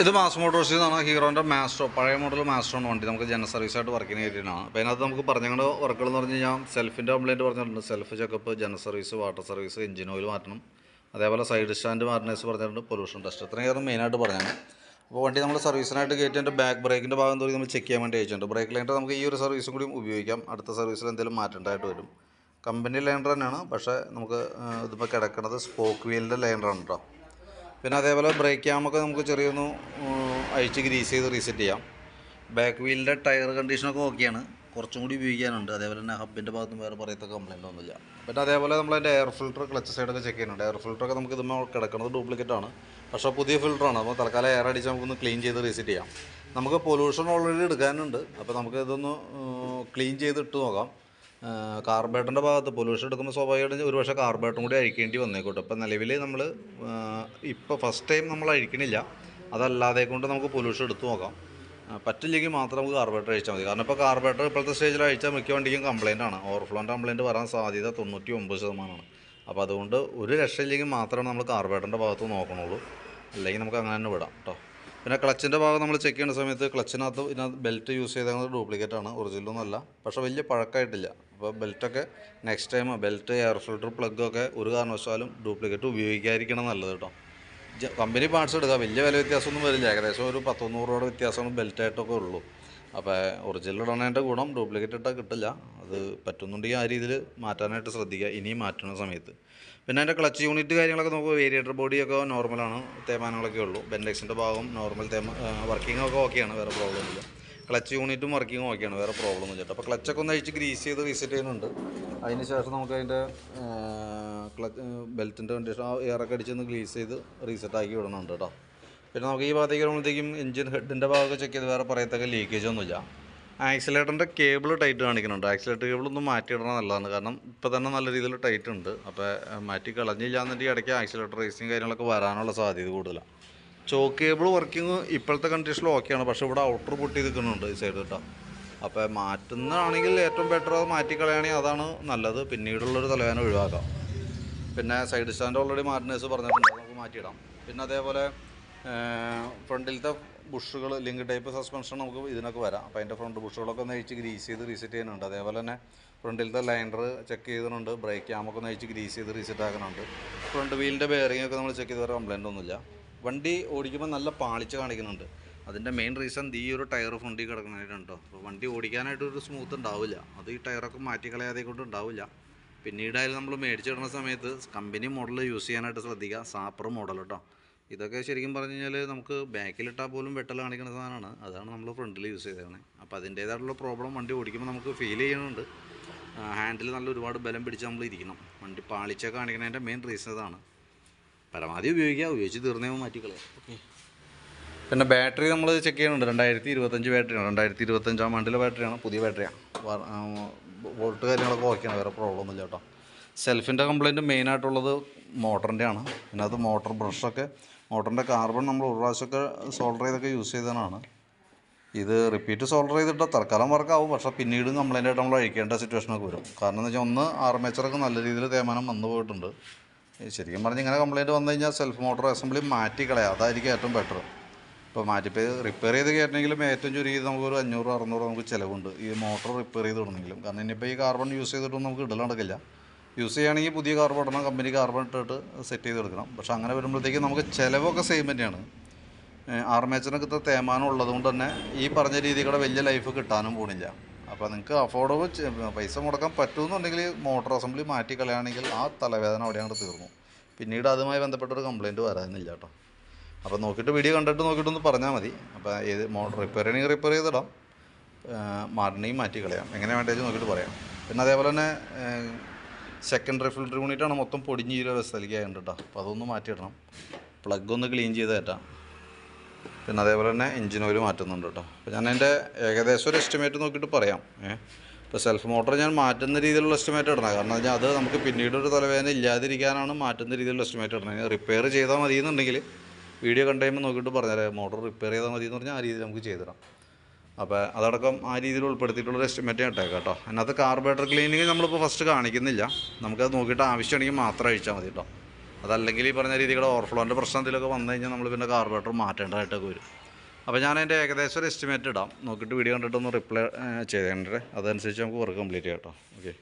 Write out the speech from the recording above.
ഇത് മാസ് മോട്ടോഴ്സിൽ നിന്നാണ് ഹീറോന്റെ മാസ്റ്ററോ പഴയ മോഡൽ മാസ്റ്ററോ ആണ് വണ്ടി. നമുക്ക് ജന സർവീസായിട്ട് വർക്കിന് കയറ്റിയാണ് അപ്പോൾ അതിനകത്ത് നമുക്ക് പറഞ്ഞുകൊണ്ട് വർക്കുകൾ എന്ന് പറഞ്ഞു കഴിഞ്ഞാൽ സെൽഫിന്റെ കംപ്ലയിന്റ് പറഞ്ഞിട്ടുണ്ട്. സെൽഫ് ചെക്കപ്പ് ജന service water service engine oil മാറ്റണം. അതേപോലെ സൈഡ് സ്റ്റാൻഡ് മാറ്റണേഴ്സ് പറഞ്ഞിട്ടുണ്ട്. പൊല്യൂഷൻ ടെസ്റ്റ് ഇത്രയും മെയിനായിട്ട് പറഞ്ഞാണ് അപ്പോൾ വണ്ടി നമ്മൾ സർവീസിനായിട്ട് കയറ്റിന്റെ ബാക്ക് ബ്രേക്കിന്റെ ഭാഗം തോന്നി നമ്മൾ ചെക്ക് ചെയ്യാൻ വേണ്ടി അയച്ചിട്ടുണ്ട്. ബ്രേക്ക് ലൈൻഡർ നമുക്ക് ഈ ഒരു സർവീസും കൂടി ഉപയോഗിക്കാം. അടുത്ത സർവീസിൽ എന്തെങ്കിലും മാറ്റേണ്ടതായിട്ട് വരും. കമ്പനി ലൈൻഡർ തന്നെയാണ്. പക്ഷേ നമുക്ക് ഇതിപ്പോൾ കിടക്കുന്നത് സ്പോക്ക് വീലിന്റെ ലൈൻഡറാണ് കേട്ടോ പിന്നെ അതേപോലെ ബ്രേക്ക് ക്യാമൊക്കെ നമുക്ക് ചെറിയൊന്ന് അഴിച്ച് ഗ്രീസ് ചെയ്ത് റീസെറ്റ് ചെയ്യാം. ബാക്ക് വീലിന്റെ ടയർ കണ്ടീഷനൊക്കെ ഓക്കെയാണ് കുറച്ചും കൂടി ഉപയോഗിക്കാനുണ്ട്. അതേപോലെ തന്നെ ഹബിന്റെ ഭാഗത്തും വേറെ പറയത്ത കംപ്ലൈന്റ് ഒന്നുമില്ല. പിന്നെ അതേപോലെ നമ്മൾ നമ്മളതിന്റെ എയർ ഫിൽറ്റർ ക്ലച്ച് സൈഡൊക്കെ ചെക്ക് ചെയ്യുന്നുണ്ട്. എയർ ഫിൽറ്ററൊക്കെ നമുക്ക് ഇതുമ്പോൾ കിടക്കുന്നത് ഡ്യൂപ്ലിക്കേറ്റ് ആണ്. പക്ഷേ പുതിയ ഫിൽറ്ററാണ് അപ്പോൾ തൽക്കാലം എയർ അടിച്ച് നമുക്കൊന്ന് ക്ലീൻ ചെയ്ത് റീസെറ്റ് ചെയ്യാം. നമുക്ക് പൊല്യൂഷൻ ഓൾറെഡി എടുക്കാനുണ്ട്. അപ്പോൾ നമുക്ക് ഇതൊന്ന് ക്ലീൻ ചെയ്ത് ഇട്ട് നോക്കാം. കാർബേറ്ററിന്റെ ഭാഗത്ത് പൊല്യൂഷൻ എടുക്കുമ്പോൾ സ്വാഭാവികമായിട്ടും ഒരുപക്ഷെ കാർബേറ്ററും കൂടി അഴിക്കേണ്ടി വന്നേക്കോട്ടെ. ഇപ്പം നിലവിൽ നമ്മൾ ഇപ്പോൾ ഫസ്റ്റ് ടൈം നമ്മൾ അഴിക്കണില്ല. അതല്ലാതെ കൊണ്ട് നമുക്ക് പൊല്യൂഷൻ എടുത്തു നോക്കാം. പറ്റില്ലെങ്കിൽ മാത്രം നമുക്ക് കാർബേറ്റർ അഴിച്ചാൽ മതി. കാരണം ഇപ്പോൾ കാർബേറ്റർ ഇപ്പോഴത്തെ സ്റ്റേജിൽ അഴിച്ചാൽ മിക്ക വണ്ടിക്കും കംപ്ലൈന്റ് ആണ്. ഓവർഫ്ലോന്റെ കംപ്ലൈന്റ് വരാൻ സാധ്യത തൊണ്ണൂറ്റി ഒമ്പത് ശതമാനമാണ്. അപ്പോൾ അതുകൊണ്ട് ഒരു രക്ഷയില്ലെങ്കിൽ മാത്രമാണ് നമ്മൾ കാർബേറ്ററിന്റെ ഭാഗത്ത് നോക്കണുള്ളൂ. അല്ലെങ്കിൽ നമുക്ക് അങ്ങനെ തന്നെ വിടാം കേട്ടോ പിന്നെ ക്ലച്ചിന്റെ ഭാഗം നമ്മൾ ചെക്ക് ചെയ്യുന്ന സമയത്ത് ക്ലച്ചിനകത്ത് ഇതിനകത്ത് ബെൽറ്റ് യൂസ് ചെയ്തത് ഡ്യൂപ്ലിക്കേറ്റ് ആണ് ഒറിജിനലൊന്നും അല്ല. പക്ഷേ വലിയ പഴക്കമായിട്ടില്ല. അപ്പോൾ ബെൽറ്റൊക്കെ next time belt air filter പ്ലഗൊക്കെ ഒരു കാരണവശാലും ഡ്യൂപ്ലിക്കേറ്റ് ഉപയോഗിക്കാതിരിക്കണം നല്ലത് കേട്ടോ. കമ്പനി പാർട്സ് എടുക്കുക വലിയ വില വ്യത്യാസമൊന്നും വരില്ല. ഏകദേശം ഒരു പത്തൊന്നൂറ് രൂപയുടെ വ്യത്യാസമാണ് ബെൽറ്റായിട്ടൊക്കെ ഉള്ളൂ. അപ്പോൾ ഒറിജിനൽ ഇടണേന്റെ ഗുണം ഡ്യൂപ്ലിക്കേറ്റ് ഇട്ടാൽ കിട്ടില്ല. അത് പറ്റുന്നുണ്ടെങ്കിൽ ആ രീതിയിൽ മാറ്റാനായിട്ട് ശ്രദ്ധിക്കുക. ഇനിയും മാറ്റുന്ന സമയത്ത്. പിന്നെ അതിന്റെ ക്ലച്ച് യൂണിറ്റ് കാര്യങ്ങളൊക്കെ നമുക്ക് വേരിയേറ്റർ ബോഡിയൊക്കെ നോർമലാണ് തേമാനങ്ങളൊക്കെ ഉള്ളൂ. ബെൻഡെക്സിന്റെ ഭാഗം നോർമൽ തേമ വർക്കിംഗ് ഒക്കെ ഓക്കെയാണ് വേറെ പ്രോബ്ലം ഇല്ല. ക്ലച്ച് യൂണിറ്റും വർക്കിങ്ങും ഓക്കെയാണ് വേറെ പ്രോബ്ലം ഒന്നും ചേട്ടാ അപ്പോൾ ക്ലച്ചൊക്കെ ഒന്ന് അഴിച്ച് ഗ്രീസ് ചെയ്ത് റീസെറ്റ് ചെയ്യുന്നുണ്ട്. അതിന് ശേഷം നമുക്ക് അതിന്റെ ക്ലച്ച് ബെൽറ്റിന്റെ കണ്ടീഷൻ ആ എയറൊക്കെ അടിച്ചൊന്ന് ഗ്രീസ് ചെയ്ത് റീസെറ്റ് ആക്കി വിടണുണ്ട് കേട്ടോ. പിന്നെ നമുക്ക് ഈ ഭാഗത്തേക്ക് വരുമ്പോഴത്തേക്കും എഞ്ചിൻ ഹെഡിന്റെ ഭാഗമൊക്കെ ചെക്ക് ചെയ്ത് വേറെ പറയത്തൊക്കെ ലീക്കേജ് ഒന്നുമില്ല. ആക്സിലേറ്ററിന്റെ കേബിൾ ടൈറ്റ് കാണിക്കുന്നുണ്ട്. ആക്സിലേറ്റർ കേബിൾ ഒന്ന് മാറ്റിയിടണം നല്ലതാണ്. കാരണം ഇപ്പോൾ തന്നെ നല്ല രീതിയിൽ ടൈറ്റ് ഉണ്ട്. അപ്പോൾ മാറ്റി കളഞ്ഞില്ല എന്നുണ്ടെങ്കിൽ ഇടയ്ക്ക് ആക്സിലേറ്റർ റേസിങ് കാര്യങ്ങളൊക്കെ വരാനുള്ള സാധ്യത കൂടുതലാണ് ചോക്ക് കേബിൾ വർക്കിംഗ് ഇപ്പോഴത്തെ കണ്ടീഷനിൽ ഓക്കെയാണ് പക്ഷേ ഇവിടെ ഔട്ടർ പൊട്ടി നിൽക്കുന്നുണ്ട് ഈ സൈഡ് കേട്ടോ അപ്പോൾ മാറ്റുന്നതാണെങ്കിൽ ഏറ്റവും ബെറ്റർ അത് മാറ്റി കളയുകയാണെങ്കിൽ അതാണ് നല്ലത്. പിന്നീടുള്ളൊരു തലവേദന ഒഴിവാക്കാം. പിന്നെ സൈഡ് സ്റ്റാൻഡ് ഓൾറെഡി മാർട്ടിനേഴ്സ് പറഞ്ഞിട്ടുണ്ട്. നമുക്ക് മാറ്റിയിടാം. പിന്നെ അതേപോലെ ഫ്രണ്ടിലത്തെ ബുഷുകൾ ലിങ്ക് ടൈപ്പ് സസ്പെൻഷൻ നമുക്ക് ഇതിനൊക്കെ വരാം. അപ്പോൾ അതിന്റെ ഫ്രണ്ട് ബുഷുകളൊക്കെ ഒന്ന് അഴിച്ച് ഗ്രീസ് ചെയ്ത് റീസെറ്റ് ചെയ്യുന്നുണ്ട്. അതേപോലെ തന്നെ ഫ്രണ്ടിലത്തെ ലൈനർ ചെക്ക് ചെയ്തിട്ടുണ്ട്. ബ്രേക്ക് ക്യാമൊക്കെ ഒന്ന് അഴിച്ച് ഗ്രീസ് ചെയ്ത് റീസെറ്റ് ആക്കുന്നുണ്ട്. ഫ്രണ്ട് വീലിന്റെ ബെയറിംഗ് ഒക്കെ നമ്മൾ ചെക്ക് ചെയ്ത് വേറെ കംപ്ലൈന്റ് ഒന്നുമില്ല. വണ്ടി ഓടിക്കുമ്പോൾ നല്ല പാളിച്ച് കാണിക്കുന്നുണ്ട്. അതിന്റെ മെയിൻ റീസൺ ഈ ഒരു ടയർ ഫ്രണ്ടിൽ കിടക്കുന്നതായിട്ടുണ്ടോ അപ്പോൾ വണ്ടി ഓടിക്കാനായിട്ട് ഒരു സ്മൂത്ത് ഉണ്ടാവില്ല. അത് ഈ ടയറൊക്കെ മാറ്റി കളയാതെ കൊണ്ട് ഉണ്ടാവില്ല. പിന്നീടായാലും നമ്മൾ മേടിച്ചിടുന്ന സമയത്ത് കമ്പനി മോഡൽ യൂസ് ചെയ്യാനായിട്ട് ശ്രദ്ധിക്കുക. സാപ്പർ മോഡൽ കേട്ടോ. ഇതൊക്കെ ശരിക്കും പറഞ്ഞു കഴിഞ്ഞാൽ നമുക്ക് ബാക്കിലിട്ടാൽ പോലും വെട്ടൽ കാണിക്കുന്ന സാധനമാണ്. അതാണ് നമ്മൾ ഫ്രണ്ടിൽ യൂസ് ചെയ്തേക്കണേ. അപ്പോൾ അതിന്റേതായിട്ടുള്ള പ്രോബ്ലം വണ്ടി ഓടിക്കുമ്പോൾ നമുക്ക് ഫീൽ ചെയ്യുന്നുണ്ട്. ഹാൻഡിൽ നല്ല ഒരുപാട് ബലം പിടിച്ച് നമ്മൾ ഇരിക്കണം. വണ്ടി പാളിച്ച കാണിക്കുന്നതിന്റെ മെയിൻ റീസൺ അതാണ് പരമാവധി ഉപയോഗിക്കുക ഉപയോഗിച്ച് തീർന്നേ മാറ്റിക്കളയാം. ഓക്കെ പിന്നെ ബാറ്ററി നമ്മൾ ചെക്ക് ചെയ്യുന്നുണ്ട്. രണ്ടായിരത്തി ഇരുപത്തഞ്ച് ബാറ്ററിയാണ് രണ്ടായിരത്തി ഇരുപത്തഞ്ചാം ആണ്ടിലെ ബാറ്ററിയാണ് പുതിയ ബാറ്ററിയാണ് വോൾട്ട് കാര്യങ്ങളൊക്കെ ഓക്കെയാണ് വേറെ പ്രോബ്ലം ഒന്നുമില്ല കേട്ടോ. സെൽഫിന്റെ കംപ്ലയിന്റ് മെയിനായിട്ടുള്ളത് മോട്ടറിന്റെ ആണ് പിന്നെ അത് മോട്ടർ ബ്രഷൊക്കെ മോട്ടറിന്റെ കാർബൺ നമ്മൾ ഒരു പ്രാവശ്യമൊക്കെ സോൾഡർ ചെയ്തൊക്കെ യൂസ് ചെയ്തതാണ്. ഇത് റിപ്പീറ്റ് സോൾഡർ ചെയ്തിട്ട് തൽക്കാലം വർക്കാവും. പക്ഷേ പിന്നീട് കംപ്ലൈന്റ് ആയിട്ട് നമ്മൾ അഴിക്കേണ്ട സിറ്റുവേഷനൊക്കെ വരും. കാരണം എന്ന് വെച്ചാൽ ഒന്ന് ആർമേച്ചറൊക്കെ നല്ല രീതിയിൽ തേമാനം വന്നു പോയിട്ടുണ്ട്. ശരിക്കും പറഞ്ഞ് ഇങ്ങനെ കംപ്ലൈന്റ് വന്നു കഴിഞ്ഞാൽ സെൽഫ് മോട്ടോർ അസംബ്ലി മാറ്റി കളയാം. അതായിരിക്കും ഏറ്റവും ബെറ്റർ. ഇപ്പോൾ മാറ്റിപ്പോൾ റിപ്പയർ ചെയ്ത് കയറ്റണമെങ്കിലും ഏറ്റവും ചുരുങ്ങിയത് നമുക്കൊരു അഞ്ഞൂറ് അറുന്നൂറ് നമുക്ക് ചിലവുണ്ട് ഈ മോട്ടോർ റിപ്പയർ ചെയ്ത് വിടണമെങ്കിലും കാരണം ഇനിയിപ്പോൾ ഈ കാർബൺ യൂസ് ചെയ്തിട്ടൊന്നും നമുക്ക് ഇടൽ നടക്കില്ല. യൂസ് ചെയ്യുകയാണെങ്കിൽ പുതിയ കാർബൺ ഇടണം കമ്പനി കാർബൺ ഇട്ടിട്ട് സെറ്റ് ചെയ്ത് എടുക്കണം പക്ഷേ അങ്ങനെ വരുമ്പോഴത്തേക്കും നമുക്ക് ചിലവൊക്കെ സെയിം തന്നെയാണ്. ആർമേച്ചറിനൊക്കെ തേമാനം ഉള്ളത് കൊണ്ട് തന്നെ ഈ പറഞ്ഞ രീതികളുടെ വലിയ ലൈഫ് കിട്ടാനും പോണില്ല. അപ്പോൾ നിങ്ങൾക്ക് അഫോർഡബിൾ പൈസ മുടക്കാൻ പറ്റുമെന്നുണ്ടെങ്കിൽ മോട്ടോർ അസംബ്ലി മാറ്റി കളയുകയാണെങ്കിൽ ആ തലവേദന അവിടെ അങ്ങോട്ട് തീർന്നു. പിന്നീട് അതുമായി ബന്ധപ്പെട്ടൊരു കംപ്ലയിന്റ് വരാനില്ല കേട്ടോ. അപ്പോൾ നോക്കിയിട്ട് വീഡിയോ കണ്ടിട്ട് നോക്കിയിട്ടൊന്ന് പറഞ്ഞാൽ മതി. അപ്പോൾ ഏത് മോട്ടർ റിപ്പയർ ചെയ്യണമെങ്കിൽ റിപ്പയർ ചെയ്തിടാം. മാറണമെങ്കിൽ മാറ്റി കളയാം. എങ്ങനെ വേണ്ടതെന്ന് നോക്കിയിട്ട് പറയാം. പിന്നെ അതേപോലെ തന്നെ സെക്കൻഡറി ഫിൽറ്റർ യൂണിറ്റാണ് മൊത്തം പൊടിഞ്ഞ് ഈ അവസ്ഥയിലേക്ക് ആയിട്ടുണ്ട് കേട്ടോ. അപ്പോൾ അതൊന്ന് മാറ്റിയിടണം. പ്ലഗ് ഒന്ന് ക്ലീൻ ചെയ്ത് തരാം പിന്നെ അതേപോലെ തന്നെ എഞ്ചിൻ ഓയിൽ മാറ്റുന്നുണ്ട് കേട്ടോ. അപ്പോൾ ഞാൻ എന്റെ ഏകദേശം ഒരു എസ്റ്റിമേറ്റ് നോക്കിയിട്ട് പറയാം. ഏഹ് ഇപ്പോൾ സെൽഫ് മോട്ടർ ഞാൻ മാറ്റുന്ന രീതിയിലുള്ള എസ്റ്റിമേറ്റ് ഇടണം. കാരണം വെച്ചാൽ അത് നമുക്ക് പിന്നീട് ഒരു തലവേദന ഇല്ലാതിരിക്കാനാണ് മാറ്റുന്ന രീതിയിലുള്ള എസ്റ്റിമേറ്റ് ഇടണം റിപ്പയർ ചെയ്താൽ മതി എന്നുണ്ടെങ്കിൽ വീഡിയോ കണ്ടു കഴിയുമ്പോൾ നോക്കിയിട്ട് പറഞ്ഞാൽ മോട്ടർ റിപ്പയർ ചെയ്താൽ മതി എന്ന് പറഞ്ഞാൽ ആ രീതിയിൽ നമുക്ക് ചെയ്തിടാം. അപ്പോൾ അതടക്കം ആ രീതിയിൽ ഉൾപ്പെടുത്തിയിട്ടുള്ളൊരു എസ്റ്റിമേറ്റ് ഇട്ടേക്കാം കേട്ടോ. അതിനകത്ത് കാർബറേറ്റർ ക്ലീനിങ് നമ്മളിപ്പോൾ ഫസ്റ്റ് കാണിക്കുന്നില്ല. നമുക്കത് നോക്കിയിട്ട് ആവശ്യമാണെങ്കിൽ മാത്രം അഴിച്ചാൽ മതി കേട്ടോ. അതല്ലെങ്കിൽ ഈ പറഞ്ഞ രീതിയുടെ ഓവർഫ്ലോന്റെ പ്രശ്നം എന്തെങ്കിലുമൊക്കെ വന്നു കഴിഞ്ഞാൽ നമ്മൾ പിന്നെ കാർബറേറ്റർ മാറ്റേണ്ടതായിട്ടൊക്കെ വരും. അപ്പോൾ ഞാൻ അതിന്റെ ഏകദേശം ഒരു എസ്റ്റിമേറ്റ് ഇടാം. നോക്കിയിട്ട് വീഡിയോ കണ്ടിട്ടൊന്ന് റിപ്ലൈ ചെയ്തേണ്ടേ അതനുസരിച്ച് നമുക്ക് വർക്ക് കംപ്ലീറ്റ് ചെയ്യാം കേട്ടോ. ഓക്കെ